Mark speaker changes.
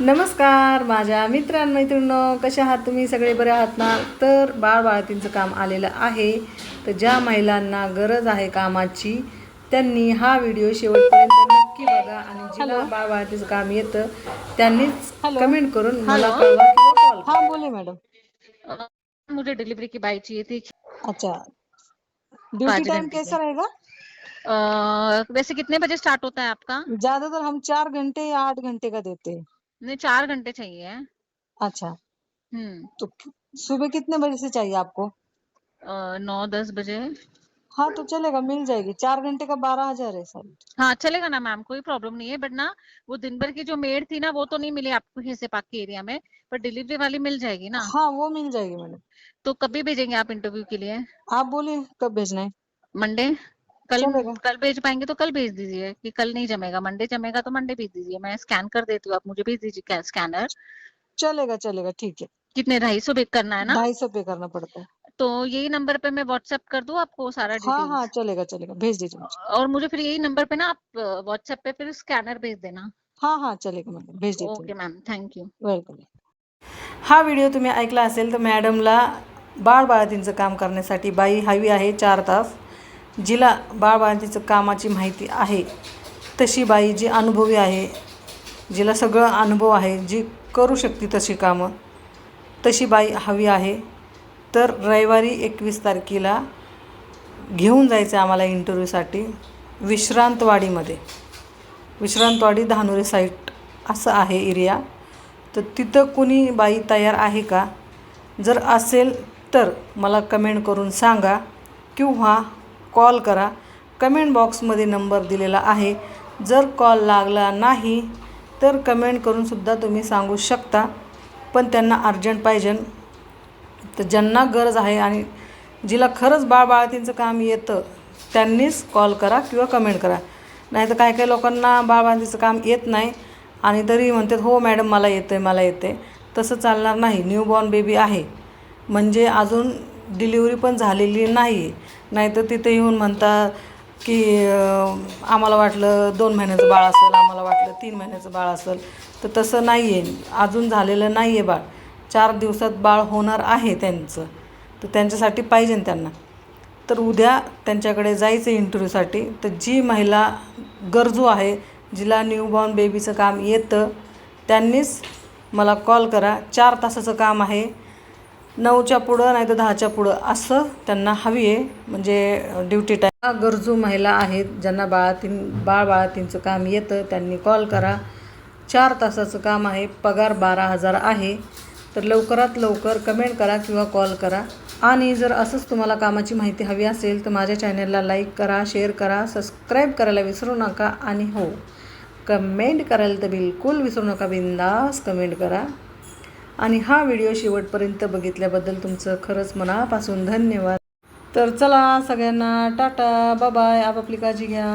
Speaker 1: नमस्कार माझ्या मित्रांमैत्रिणींनो कशा आहात तुम्ही? सगळे बरे आहात ना? तर बाळ बाळातींचं काम आलेलं आहे. तर ज्या महिलांना गरज आहे कामाची त्यांनी हा व्हिडिओ शेवटपर्यंत नक्की बघा. आणि जिला बाळ बाळातीचं काम येतं त्यांनीच. कमेंट करून मला
Speaker 2: हॅलो.
Speaker 1: कळवा किंवा कॉल
Speaker 2: हाँ बोलिए मैडम.
Speaker 3: मुझे डिलीवरी की चाहिए थी
Speaker 2: अच्छा. ड्यूटी टाइम कैसा रहेगा?
Speaker 3: अ, वैसे कितने बजे स्टार्ट होता है आपका?
Speaker 2: ज्यादातर हम चार घंटे या आठ घंटे का देते हैं।
Speaker 3: नहीं चार घंटे चाहिए
Speaker 2: अच्छा।
Speaker 3: हम्म।
Speaker 2: तो सुबह कितने बजे से चाहिए आपको?
Speaker 3: अ, नौ दस बजे।
Speaker 2: हाँ तो चलेगा मिल जाएगी। चार घंटे का बारह हज़ार है सर।
Speaker 3: हाँ चलेगा ना मैम कोई प्रॉब्लम नहीं है बट ना वो दिन भर की जो मेड थी ना वो तो नहीं मिली आपको हिस्से पाक के एरिया में पर डिलीवरी वाली मिल जाएगी ना।
Speaker 2: हाँ वो मिल जाएगी मैडम।
Speaker 3: तो कभी भेजेंगे आप इंटरव्यू के लिए?
Speaker 2: आप बोलिए कब भेजना है?
Speaker 3: मंडे। कल कल भेज पाएँगे तो कल भेज दीजिए कि कल नहीं जमेगा मंडे जमेगा तो मंडे भेज दीजिए मैं स्कैन कर देती हूँ आप मुझे भेज दीजिए स्कैनर।
Speaker 2: चलेगा चलेगा ठीक है।
Speaker 3: कितने ढाई सौ बेक करना है ना?
Speaker 2: ढाई सौ पे करना पड़ता है।
Speaker 3: तो यही नंबर पे मैं व्हाट्सएप कर दूँ आपको सारा
Speaker 2: हाँ हाँ चलेगा चलेगा भेज दीजिए
Speaker 3: और मुझे फिर यही नंबर पे ना आप व्हाट्सएप पे फिर स्कैनर भेज देना।
Speaker 2: हाँ हाँ चलेगा मैडम भेज देती
Speaker 3: okay ma'am thank you.
Speaker 2: Welcome.
Speaker 1: हा व्हिडिओ तुम्ही ऐकला असेल तर मॅडमला बाळ बाळातींचं काम करण्यासाठी बाई हवी आहे चार तास. जिला बाळबाळांतीचं कामाची माहिती आहे तशी बाई जी अनुभवी आहे जिला सगळं अनुभव आहे जी करू शकते तशी कामं तशी बाई हवी आहे. तर रविवारी एकवीस तारखेला घेऊन जायचं आहे आम्हाला इंटरव्ह्यूसाठी विश्रांतवाडीमध्ये. विश्रांतवाडी धानुरे साईट असं आहे एरिया. तर तिथं कुणी बाई तयार आहे का? जर असेल तर मला कमेंट करून सांगा किंवा कॉल करा. कमेंट बॉक्समध्ये नंबर दिलेला आहे. जर कॉल लागला नाही तर कमेंट करूनसुद्धा तुम्ही सांगू शकता. पण त्यांना अर्जंट पाहिजे. तर ज्यांना गरज आहे आणि जिला खरंच बाळबाळतींचं काम येतं त्यांनीच कॉल करा किंवा कमेंट करा. नाही तर काही काही लोकांना बाळबाळतीचं काम येत नाही आणि तरी म्हणतात हो मॅडम मला येतं आहे मला येते तसं चालणार नाही. न्यूबॉर्न बेबी आहे. म्हणजे अजून डिलिव्हरी पण झालेली नाही. आहे नाहीतर तिथे येऊन म्हणतात की आम्हाला वाटलं दोन महिन्याचं बाळ असेल आम्हाला वाटलं तीन महिन्याचं बाळ असेल. तर तसं नाही आहे अजून झालेलं नाही आहे बाळ. चार दिवसात बाळ होणार आहे त्यांचं. तर त्यांच्यासाठी पाहिजे त्यांना. तर उद्या त्यांच्याकडे जायचं इंटरव्ह्यूसाठी. तर जी महिला गरजू आहे जिला न्यूबॉर्न बेबीचं काम येतं त्यांनीच मला कॉल करा. चार तासाचं काम आहे. नऊच्या पुढं नाही तर दहाच्या पुढं असं त्यांना हवी आहे. म्हणजे ड्युटी टाईम. गरजू महिला आहेत ज्यांना बाळातीन बाळ बाळातींचं काम येतं त्यांनी कॉल करा. चार तासाचं काम आहे पगार बारा हजार आहे. तर लवकरात लवकर कमेंट करा किंवा कॉल करा. आणि जर असंच तुम्हाला कामाची माहिती हवी असेल तर माझ्या चॅनलला लाईक करा शेअर करा सबस्क्राईब करायला विसरू नका. आणि हो कमेंट करायला तर बिलकुल विसरू नका. बिंदास कमेंट करा. आणि हा व्हिडिओ शेवटपर्यंत बघितल्याबद्दल तुमचं खरंच मनापासून धन्यवाद. तर चला सगळ्यांना टाटा बाबाय आपापली काळजी घ्या.